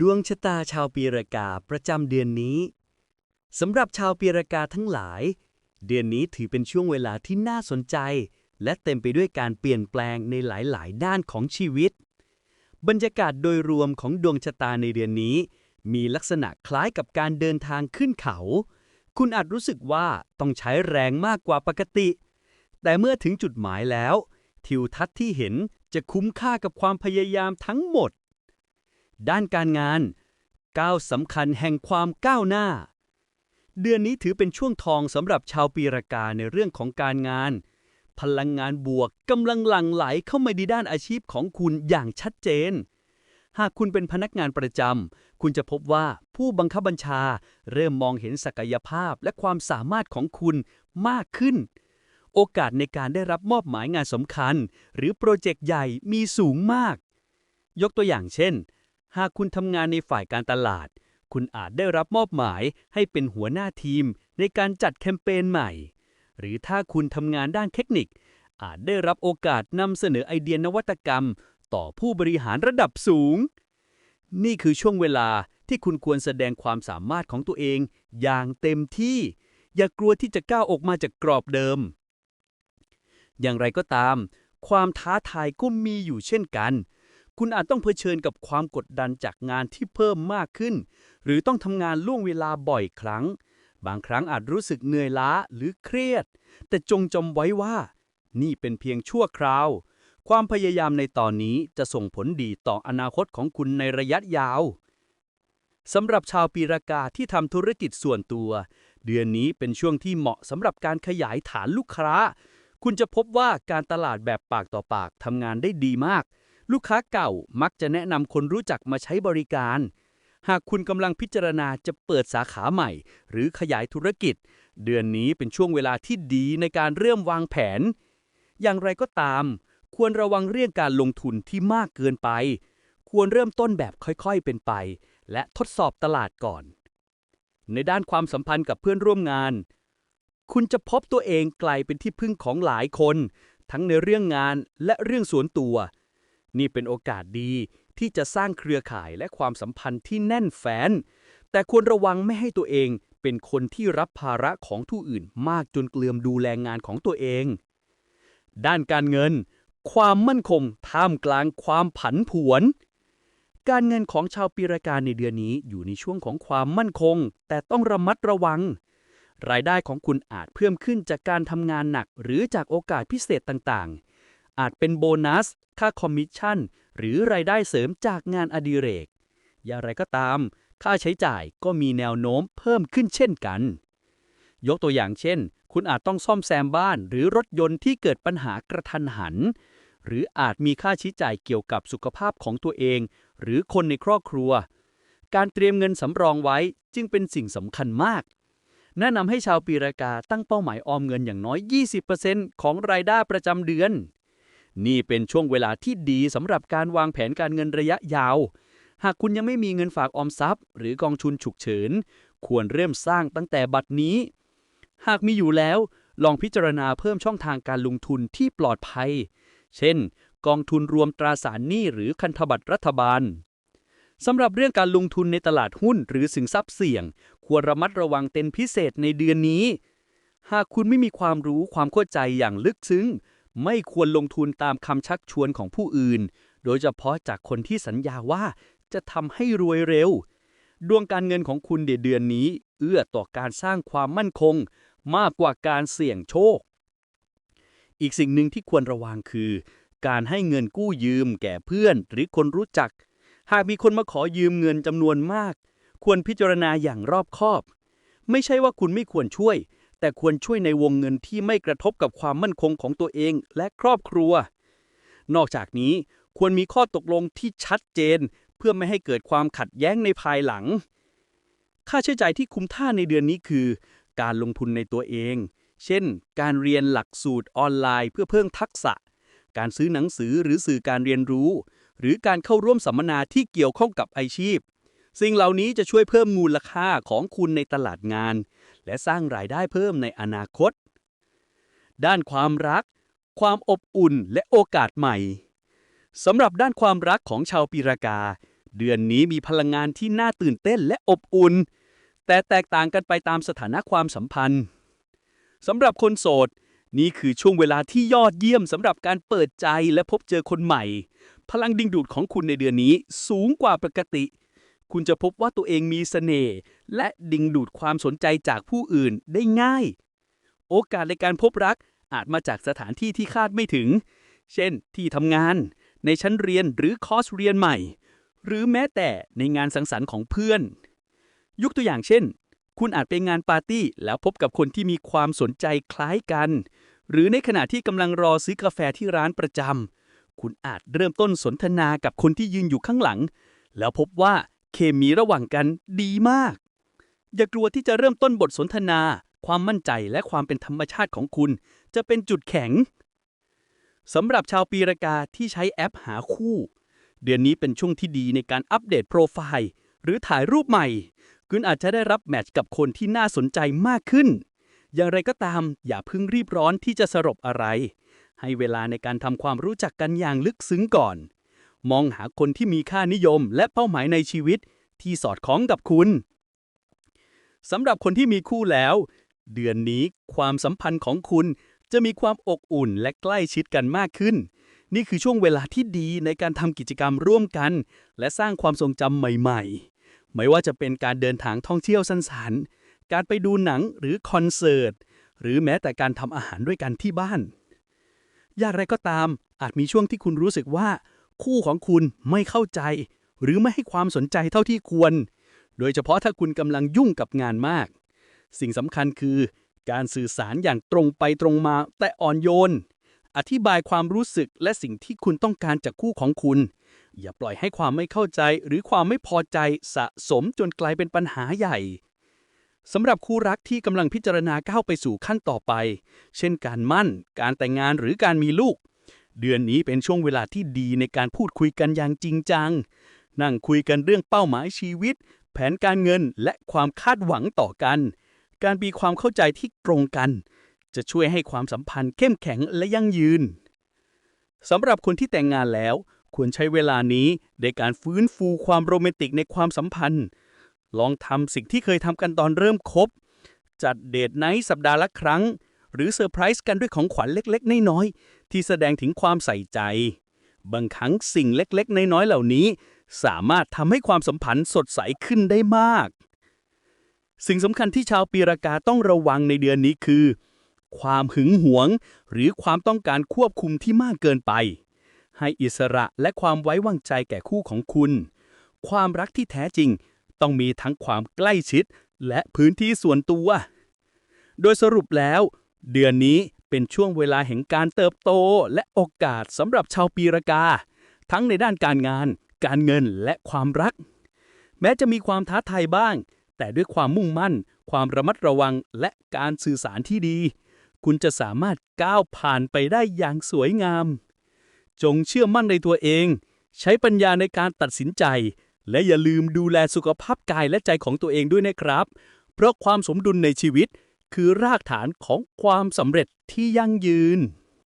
ดวงชะตาชาวปีรากาประจำเดือนนี้สำหรับชาวปีรากาทั้งหลาย เดือนนี้ถือเป็นช่วงเวลาที่น่าสนใจ และเต็มไปด้วยการเปลี่ยนแปลงในหลายๆ ด้านของชีวิต บรรยากาศโดยรวมของดวงชะตาในเดือนนี้ มีลักษณะคล้ายกับการเดินทางขึ้นเขา คุณอาจรู้สึกว่าต้องใช้แรงมากกว่าปกติ แต่เมื่อถึงจุดหมายแล้ว ทิวทัศน์ที่เห็นจะคุ้มค่ากับความพยายามทั้งหมด ด้านการงาน ก้าวสำคัญแห่งความก้าวหน้า เดือนนี้ถือเป็นช่วงทองสำหรับชาวปีรากาในเรื่องของการงาน พลังงานบวกกำลังหลั่งไหลเข้ามาในด้านอาชีพของคุณอย่างชัดเจน หากคุณเป็นพนักงานประจำคุณจะพบว่าผู้บังคับบัญชาเริ่มมองเห็นศักยภาพและความสามารถของคุณมากขึ้น โอกาสในการได้รับมอบหมายงานสำคัญ หรือโปรเจกต์ใหญ่มีสูงมากยกตัวอย่างเช่น หากคุณทำงานในฝ่ายการตลาด คุณอาจได้รับมอบหมายให้เป็นหัวหน้าทีมในการจัดแคมเปญใหม่ หรือถ้าคุณทำงานด้านเทคนิค อาจได้รับโอกาสนำเสนอไอเดียนวัตกรรม ต่อผู้บริหารระดับสูง นี่คือช่วงเวลาที่คุณควรแสดงความสามารถของตัวเองอย่างเต็มที่ อย่ากลัวที่จะก้าวออกมาจากกรอบเดิม อย่างไรก็ตาม ความท้าทายก็มีอยู่เช่นกัน คุณอาจต้องเผชิญกับความกดดันจากงานที่เพิ่มมากขึ้น หรือต้องทำงานล่วงเวลาบ่อยครั้ง บางครั้งอาจรู้สึกเหนื่อยล้าหรือเครียด แต่จงจำไว้ว่า นี่เป็นเพียงชั่วคราว ความพยายามในตอนนี้จะส่งผลดีต่ออนาคตของคุณในระยะยาวสำหรับชาวปีรากาที่ทำธุรกิจส่วนตัว เดือนนี้เป็นช่วงที่เหมาะสำหรับการขยายฐานลูกค้า คุณจะพบว่าการตลาดแบบปากต่อปากทำงานได้ดีมาก ลูกค้าเก่ามักจะแนะนำคนรู้จักมาใช้บริการ หากคุณกำลังพิจารณาจะเปิดสาขาใหม่ หรือขยายธุรกิจ เดือนนี้เป็นช่วงเวลาที่ดีในการเริ่มวางแผน อย่างไรก็ตาม ควรระวังเรื่องการลงทุนที่มากเกินไป ควรเริ่มต้นแบบค่อยๆเป็นไป และทดสอบตลาดก่อน ในด้านความสัมพันธ์กับเพื่อนร่วมงาน คุณจะพบตัวเองกลายเป็นที่พึ่งของหลายคน ทั้งในเรื่องงานและเรื่องส่วนตัว นี่เป็นโอกาสดีที่จะสร้างเครือข่ายและความสัมพันธ์ที่แน่นแฟ้น แต่ควรระวังไม่ให้ตัวเองเป็นคนที่รับภาระของผู้อื่นมากจนเกลื่อมดูแลงานของตัวเอง ด้านการเงิน ความมั่นคงท่ามกลางความผันผวน การเงินของชาวปีรากาในเดือนนี้อยู่ในช่วงของความมั่นคง แต่ต้องระมัดระวัง รายได้ของคุณอาจเพิ่มขึ้นจากการทำงานหนักหรือจากโอกาสพิเศษต่างๆ อาจเป็นโบนัส ค่าคอมมิชชั่น หรือรายได้เสริมจากงานอดิเรก อย่างไรก็ตาม ค่าใช้จ่ายก็มีแนวโน้มเพิ่มขึ้นเช่นกัน ยกตัวอย่างเช่น คุณอาจต้องซ่อมแซมบ้าน หรือรถยนต์ที่เกิดปัญหากระทันหัน หรืออาจมีค่าใช้จ่ายเกี่ยวกับสุขภาพของตัวเอง หรือคนในครอบครัว การเตรียมเงินสำรองไว้จึงเป็นสิ่งสำคัญมากแนะนำให้ชาวปีรากาตั้งเป้าหมายออมเงินอย่างน้อย 20%ของรายได้ประจำเดือน นี่เป็นช่วงเวลาที่ดีสำหรับการวางแผนการเงินระยะยาว หากคุณยังไม่มีเงินฝากออมทรัพย์ หรือกองทุนฉุกเฉิน ควรเริ่มสร้างตั้งแต่บัดนี้ หากมีอยู่แล้ว ลองพิจารณาเพิ่มช่องทางการลงทุนที่ปลอดภัย เช่น กองทุนรวมตราสารหนี้หรือคันธบัตรรัฐบาลสำหรับเรื่องการลงทุนในตลาดหุ้นหรือสินทรัพย์เสี่ยง ควรระมัดระวังเป็นพิเศษในเดือนนี้ หากคุณไม่มีความรู้ความเข้าใจอย่างลึกซึ้ง ไม่ควรลงทุนตามคำชักชวนของผู้อื่น โดยเฉพาะจากคนที่สัญญาว่าจะทำให้รวยเร็ว ดวงการเงินของคุณในเดือนนี้ เอื้อต่อการสร้างความมั่นคง มากกว่าการเสี่ยงโชค อีกสิ่งหนึ่งที่ควรระวังคือ การให้เงินกู้ยืมแก่เพื่อนหรือคนรู้จัก หากมีคนมาขอยืมเงินจำนวนมาก ควรพิจารณาอย่างรอบคอบ ไม่ใช่ว่าคุณไม่ควรช่วย แต่ควรช่วยในวงเงินที่ไม่กระทบกับความมั่นคงของตัวเองและครอบครัว นอกจากนี้ควรมีข้อตกลงที่ชัดเจน เพื่อไม่ให้เกิดความขัดแย้งในภายหลัง ค่าใช้จ่ายที่คุ้มท่าในเดือนนี้คือ การลงทุนในตัวเอง เช่น การเรียนหลักสูตรออนไลน์ เพื่อเพิ่มทักษะ การซื้อหนังสือหรือสื่อการเรียนรู้ หรือการเข้าร่วมสัมมนาที่เกี่ยวข้องกับอาชีพ สิ่งเหล่านี้จะช่วยเพิ่มมูลค่าของคุณในตลาดงาน และสร้างรายได้เพิ่มในอนาคต ด้านความรัก ความอบอุ่นและโอกาสใหม่สำหรับด้านความรักของชาวปีรากา เดือนนี้มีพลังงานที่น่าตื่นเต้นและอบอุ่น แต่แตกต่างกันไปตามสถานะความสัมพันธ์สำหรับคนโสด นี่คือช่วงเวลาที่ยอดเยี่ยมสำหรับการเปิดใจและพบเจอคนใหม่ พลังดึงดูดของคุณในเดือนนี้สูงกว่าปกติ คุณจะพบว่าตัวเองมีเสน่ห์และดึงดูดความสนใจจากผู้อื่นได้ง่าย โอกาสในการพบรักอาจมาจากสถานที่ที่คาดไม่ถึง เช่น ที่ทำงาน ในชั้นเรียนหรือคอร์สเรียนใหม่ หรือแม้แต่ในงานสังสรรค์ของเพื่อน ยกตัวอย่างเช่น คุณอาจไปงานปาร์ตี้แล้วพบกับคนที่มีความสนใจคล้ายกัน หรือในขณะที่กำลังรอซื้อกาแฟที่ร้านประจำคุณอาจเริ่มต้นสนทนากับคนที่ยืนอยู่ข้างหลัง แล้วพบว่า เคมีระหว่างกันดีมาก อย่ากลัวที่จะเริ่มต้นบทสนทนา ความมั่นใจและความเป็นธรรมชาติของคุณ จะเป็นจุดแข็งสำหรับชาวปีรากาที่ใช้แอปหาคู่ เดือนนี้เป็นช่วงที่ดีในการอัปเดตโปรไฟล์ หรือถ่ายรูปใหม่ คุณอาจจะได้รับแมทช์กับคนที่น่าสนใจมากขึ้น อย่างไรก็ตามอย่าเพิ่งรีบร้อนที่จะสรุปอะไร ให้เวลาในการทำความรู้จักกันอย่างลึกซึ้งก่อน มองหาคนที่มีค่านิยมและเป้าหมายในชีวิตที่สอดคล้องกับคุณสำหรับคนที่มีคู่แล้ว เดือนนี้ความสัมพันธ์ของคุณจะมีความอบอุ่นและใกล้ชิดกันมากขึ้น นี่คือช่วงเวลาที่ดีในการทำกิจกรรมร่วมกัน และสร้างความทรงจำใหม่ๆ ไม่ว่าจะเป็นการเดินทางท่องเที่ยวสั้นๆ การไปดูหนังหรือคอนเสิร์ต หรือแม้แต่การทำอาหารด้วยกันที่บ้าน อย่างไรก็ตามอาจมีช่วงที่คุณรู้สึกว่า คู่ของคุณไม่เข้าใจ หรือไม่ให้ความสนใจเท่าที่ควร โดยเฉพาะถ้าคุณกำลังยุ่งกับงานมาก สิ่งสำคัญคือ การสื่อสารอย่างตรงไปตรงมา แต่อ่อนโยน อธิบายความรู้สึกและสิ่งที่คุณต้องการจากคู่ของคุณ อย่าปล่อยให้ความไม่เข้าใจ หรือความไม่พอใจสะสมจนกลายเป็นปัญหาใหญ่สำหรับคู่รักที่กำลังพิจารณาก้าวไปสู่ขั้นต่อไป เช่นการมั่น การแต่งงานหรือการมีลูก เดือนนี้เป็นช่วงเวลาที่ดีในการพูดคุยกันอย่างจริงจัง นั่งคุยกันเรื่องเป้าหมายชีวิต แผนการเงินและความคาดหวังต่อกัน การมีความเข้าใจที่ตรงกัน จะช่วยให้ความสัมพันธ์เข้มแข็งและยั่งยืนสำหรับคนที่แต่งงานแล้ว ควรใช้เวลานี้ในการฟื้นฟูความโรแมนติกในความสัมพันธ์ ลองทำสิ่งที่เคยทำกันตอนเริ่มคบ จัดเดทไนท์สัปดาห์ละครั้ง หรือเซอร์ไพรส์กันด้วยของขวัญเล็กๆ น้อยๆ ที่แสดงถึงความใส่ใจ บางครั้งสิ่งเล็กๆ น้อยๆ เหล่านี้ สามารถทำให้ความสัมพันธ์สดใสขึ้นได้มาก สิ่งสำคัญที่ชาวปีรากาต้องระวังในเดือนนี้คือ ความหึงหวง หรือความต้องการควบคุมที่มากเกินไป ให้อิสระและความไว้วางใจแก่คู่ของคุณ ความรักที่แท้จริงต้องมีทั้งความใกล้ชิดและพื้นที่ส่วนตัว โดยสรุปแล้ว เดือนนี้ เป็นช่วงเวลาแห่งการเติบโตและโอกาสสำหรับชาวปีรากา ทั้งในด้านการงาน การเงินและความรัก แม้จะมีความท้าทายบ้าง แต่ด้วยความมุ่งมั่น ความระมัดระวังและการสื่อสารที่ดี คุณจะสามารถก้าวผ่านไปได้อย่างสวยงาม จงเชื่อมั่นในตัวเอง ใช้ปัญญาในการตัดสินใจ และอย่าลืมดูแลสุขภาพกายและใจของตัวเองด้วยนะครับ เพราะความสมดุลในชีวิต คือรากฐานของความสำเร็จที่ยั่งยืน